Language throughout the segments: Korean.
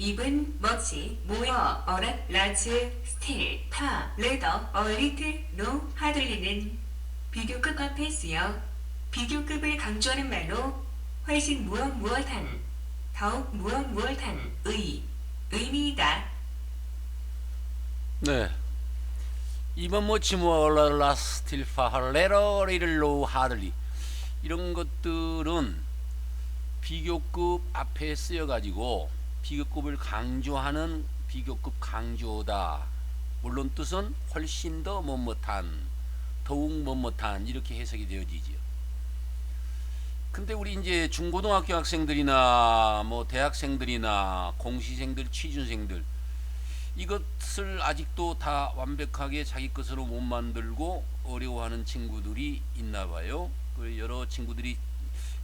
입은 머치, 모어, 어랏, 라즈, 스틸, 파, 레더, 얼리트, 노, 하들리는 비교급 앞에 쓰여 비교급을 강조하는 말로 훨씬 무엇 무엇한, 더욱 무엇 무엇한 의, 의미이다. 네. 이번 뭐 지모라 스틸 파 레러리를로 하들리 이런 것들은 비교급 앞에 쓰여 가지고 비교급을 강조하는 비교급 강조다. 물론 뜻은 훨씬 더 못못한 더욱 못못한 이렇게 해석이 되어지죠. 근데 우리 이제 중고등학교 학생들이나 뭐 대학생들이나 공시생들 취준생들 이것을 아직도 다 완벽하게 자기 것으로 못 만들고 어려워하는 친구들이 있나 봐요. 그 여러 친구들이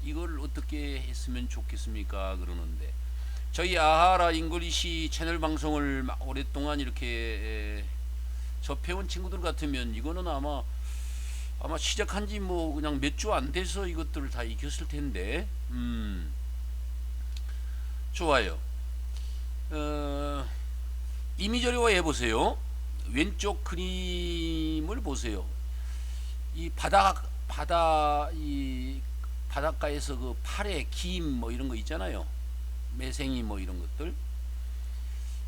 이걸 어떻게 했으면 좋겠습니까? 그러는데 저희 아하라 잉글리시 채널 방송을 막 오랫동안 이렇게 에, 접해온 친구들 같으면 이거는 아마 아마 시작한 지 뭐 그냥 몇 주 안 돼서 이것들을 다 익혔을 텐데 음 좋아요. 어, 이미저리와 해 보세요. 왼쪽 그림을 보세요. 이 바다 바다 이 바닷가에서 그 팔에 김뭐 이런 거 있잖아요. 매생이 뭐 이런 것들.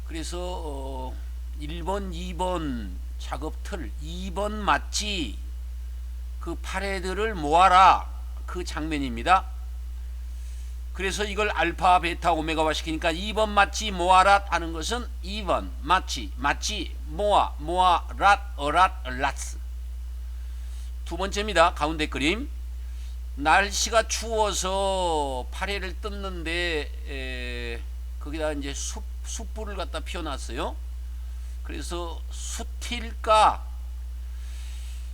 그래서 어 1번, 2번 작업 틀 2번 맞지? 그 파레들을 모아라. 그 장면입니다. 그래서 이걸 알파, 베타, 오메가화 시키니까 2번 맞지 모아라 하는 것은 2번 맞지 맞지 모아 모아 랏 어랏 랏스 두 번째입니다. 가운데 그림 날씨가 추워서 파래를 뜯는데 에, 거기다 이제 숯, 숯불을 갖다 피워놨어요. 그래서 숯일까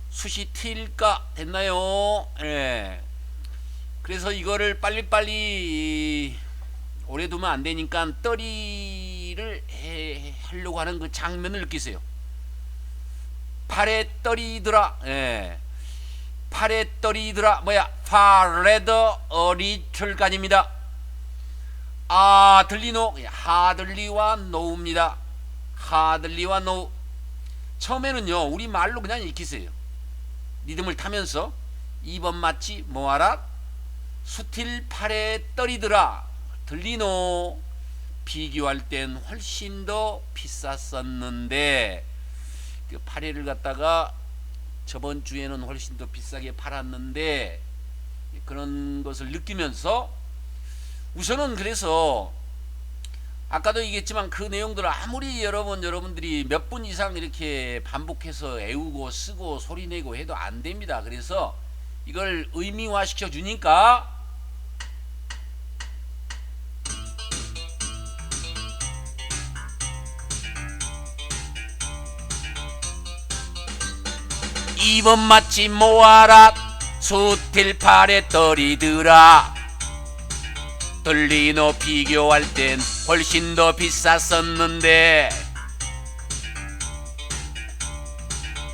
숯이 튈까 됐나요? 예. 그래서 이거를 빨리빨리 오래 두면 안 되니까 떨이를 해, 하려고 하는 그 장면을 느끼세요. 팔에 떨이더라. 예. 팔에 떨이더라. 뭐야? 파레더 어리틀간입니다. 아 들리노 하들리와 노우입니다. 하들리와 노우. 처음에는요 우리 말로 그냥 익히세요. 리듬을 타면서 2번 맞지 뭐하라 수틸 팔에 떨이더라 들리노 비교할 땐 훨씬 더 비쌌었는데 그 파래를 갖다가 저번 주에는 훨씬 더 비싸게 팔았는데 그런 것을 느끼면서 우선은 그래서 아까도 얘기했지만 그 내용들을 아무리 여러분 여러분들이 몇 분 이상 이렇게 반복해서 애우고 쓰고 소리내고 해도 안 됩니다. 그래서 이걸 의미화 시켜 주니까 이번 맛집 모아라. 수틸팔에 떨이더라. 들리노 비교할 땐 훨씬 더 비쌌었는데.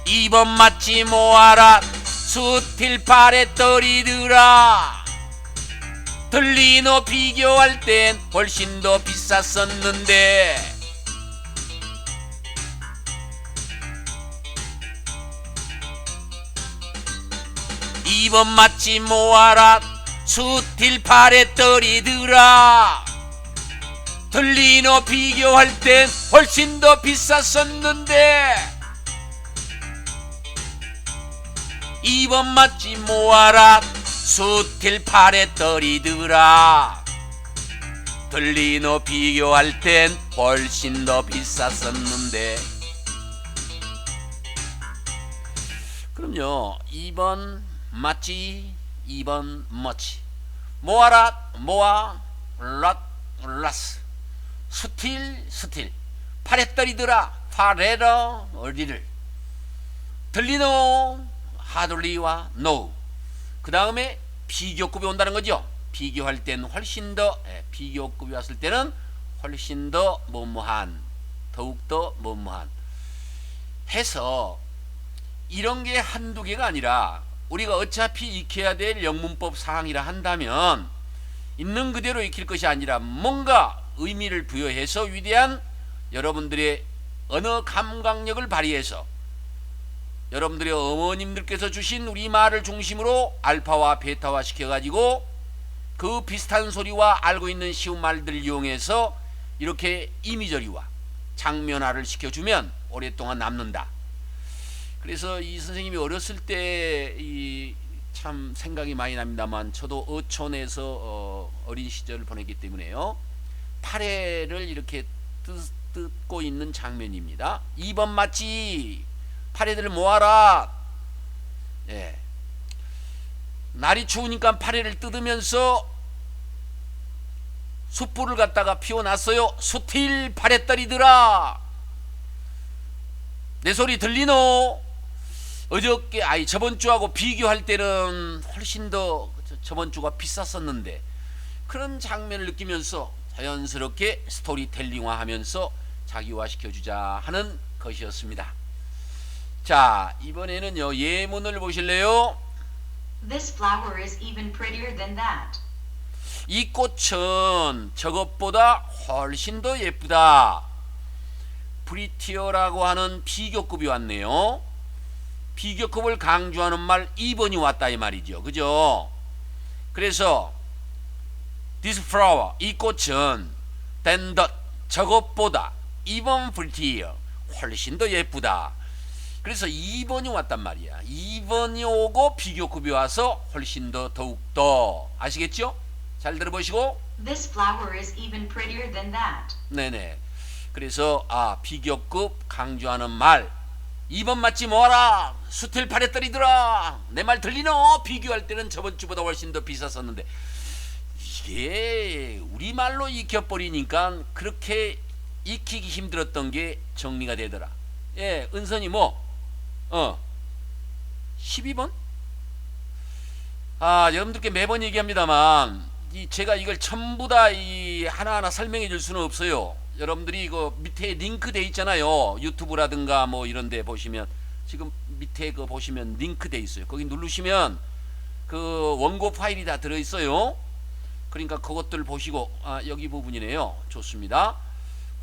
이번 맛집 모아라. 수틸팔에 떨이더라. 들리노 비교할 땐 훨씬 더 비쌌었는데 이번 맛집 모아라. 수틸팔에 떨이더라. 들리노 비교할 땐 훨씬 더 비쌌었는데. 이번 맛집 모아라. 수틸팔에 떨이더라. 들리노 비교할 땐 훨씬 더 비쌌었는데. 그럼요. 2번 맞지 2번 멋지 모아라 모아 랏 라스 스틸. 스틸 떨이더라 파레러 어디를. 들리노 하돌리와 노. 그 다음에 비교급이 온다는 거죠. 비교할 때는 훨씬 더 예, 비교급이 왔을 때는 훨씬 더 뭐뭐한 더욱더 뭐뭐한. 해서 이런 게 한두 개가 아니라 우리가 어차피 익혀야 될 영문법 사항이라 한다면 있는 그대로 익힐 것이 아니라 뭔가 의미를 부여해서 위대한 여러분들의 언어 감각력을 발휘해서 여러분들의 어머님들께서 주신 우리 말을 중심으로 알파와 베타화 시켜가지고 그 비슷한 소리와 알고 있는 쉬운 말들 이용해서 이렇게 이미저리와 장면화를 시켜주면 오랫동안 남는다. 그래서 이 선생님이 어렸을 때 이 참 생각이 많이 납니다만 저도 어촌에서 어, 어린 시절을 보냈기 때문에요. 파래를 이렇게 뜯, 뜯고 있는 장면입니다. 2번 맞지? 파래들을 모아라. 예. 날이 추우니까 파래를 뜯으면서 숯불을 갖다가 피워놨어요. 수틸 파래떨이들아. 내 소리 들리노? 어저께 아니 저번 주하고 비교할 때는 훨씬 더 저- 저번 주가 비쌌었는데 그런 장면을 느끼면서 자연스럽게 스토리텔링화하면서 자기화시켜 주자 하는 것이었습니다. 자 이번에는요 예문을 보실래요? This flower is even prettier than that. 이 꽃은 저것보다 훨씬 더 예쁘다. 프리티어라고 하는 비교급이 왔네요. 비교급을 강조하는 말 2번이 왔다 이 말이죠. 그죠? 그래서 this flower 이 꽃은 than that 저것보다 even prettier 훨씬 더 예쁘다. 그래서 2번이 왔단 말이야. 2번이 오고 비교급이 와서 훨씬 더 더욱 더 아시겠죠? 잘 들어보시고 This flower is even prettier than that. 네네. 그래서 아 비교급 강조하는 말 2번 맞지 뭐하라? 수틀 파래떨이들아 내말 들리노? 비교할 때는 저번 주보다 훨씬 더 비쌌었는데. 이게 우리말로 익혀버리니까 그렇게 익히기 힘들었던 게 정리가 되더라. 예 은선이 뭐어. 12번? 아 여러분들께 매번 얘기합니다만 이 제가 이걸 전부 다 이 하나하나 설명해 줄 수는 없어요. 여러분들이 이거 밑에 링크 돼 있잖아요. 유튜브라든가 뭐 이런 데 보시면 지금 밑에 그 보시면 링크 돼 있어요. 거기 누르시면 그 원고 파일이 다 들어 있어요. 그러니까 그것들 보시고 아 여기 부분이네요. 좋습니다.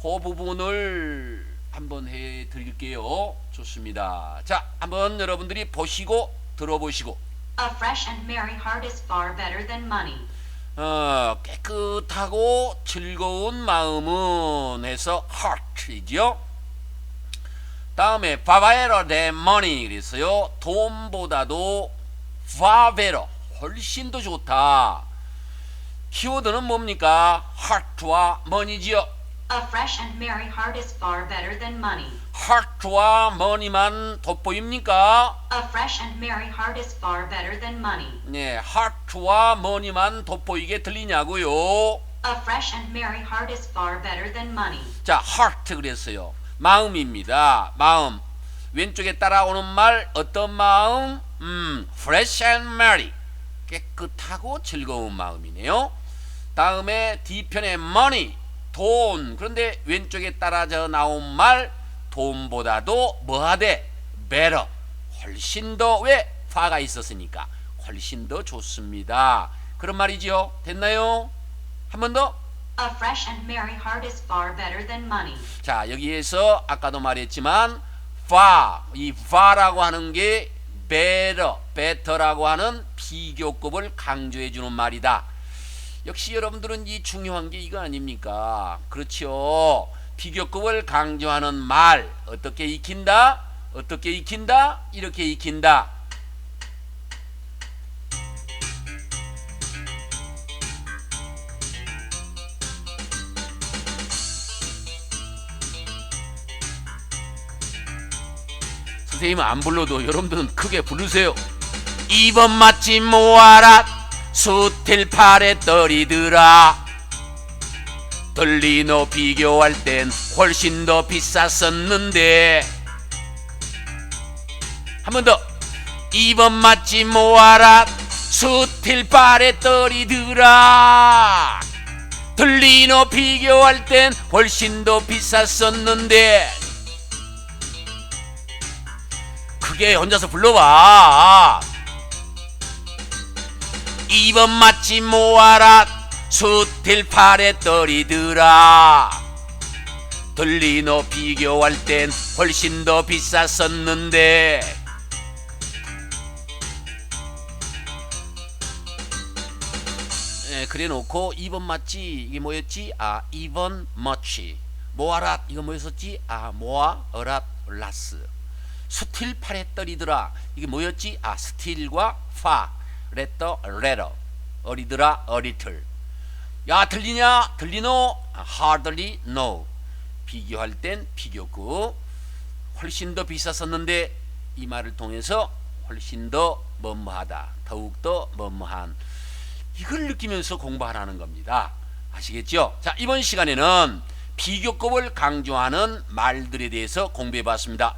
그 부분을 한번 해 드릴게요. 좋습니다. 자, 한번 여러분들이 보시고 들어보시고 A fresh and merry heart is far better than money. 어, 깨끗하고 즐거운 마음은 해서 heart이죠. 다음에 favero de money 그랬어요. 돈보다도 favero 훨씬 더 좋다. 키워드는 뭡니까? heart와 money지요. A fresh and merry heart is far better than money. heart와 money만 돋보입니까? A fresh and merry heart is far better than money. 네, heart와 money만 돋보이게 들리냐고요. A fresh and merry heart is far better than money. 자, heart 그랬어요. 마음입니다. 마음. 왼쪽에 따라오는 말 어떤 마음? 음, fresh and merry. 깨끗하고 즐거운 마음이네요. 다음에 뒤편에 money, 돈. 그런데 왼쪽에 따라져 나온 말 돈보다도 뭐하대? better. 훨씬 더 왜? 파가 있었으니까 훨씬 더 좋습니다. 그런 말이지요. 됐나요? 한 번 더. A fresh and merry heart is far better than money. 자 여기에서 아까도 말했지만 far 이 far라고 하는 게 better, better라고 하는 비교급을 강조해 주는 말이다. 역시 여러분들은 이 중요한 게 이거 아닙니까? 그렇죠. 비교급을 강조하는 말 어떻게 익힌다? 어떻게 익힌다? 이렇게 익힌다. 선생님은 안 불러도 여러분들은 크게 부르세요. 2번 맛집 모아라 수틸 팔에 떨이더라. 들리노 비교할 땐 훨씬 더 비쌌었는데. 한 번 더. 2번 맛집 모아라. 수틸 팔에 떨이더라. 들리노 비교할 땐 훨씬 더 비쌌었는데. 크게 혼자서 불러봐 2번 맛집 모아라. 수틸팔에 떨이더라. 들리노 비교할 땐 훨씬 더 비쌌었는데. 예, 그래 놓고 2번 맞지 이게 뭐였지? 아 2번 much 모아랏 이거 뭐였었지? 아 모아 어랏 라스. 수틸팔에 떨이더라. 이게 뭐였지? 아 스틸과 파 레터 레터 어리더라 어리틀. 야 들리냐? 들리노? 아, hardly no 비교할 땐 비교급 훨씬 더 비쌌었는데 이 말을 통해서 훨씬 더 뭐뭐하다. 더욱더 뭐뭐한. 이걸 느끼면서 공부하라는 겁니다. 아시겠죠? 자 이번 시간에는 비교급을 강조하는 말들에 대해서 공부해 봤습니다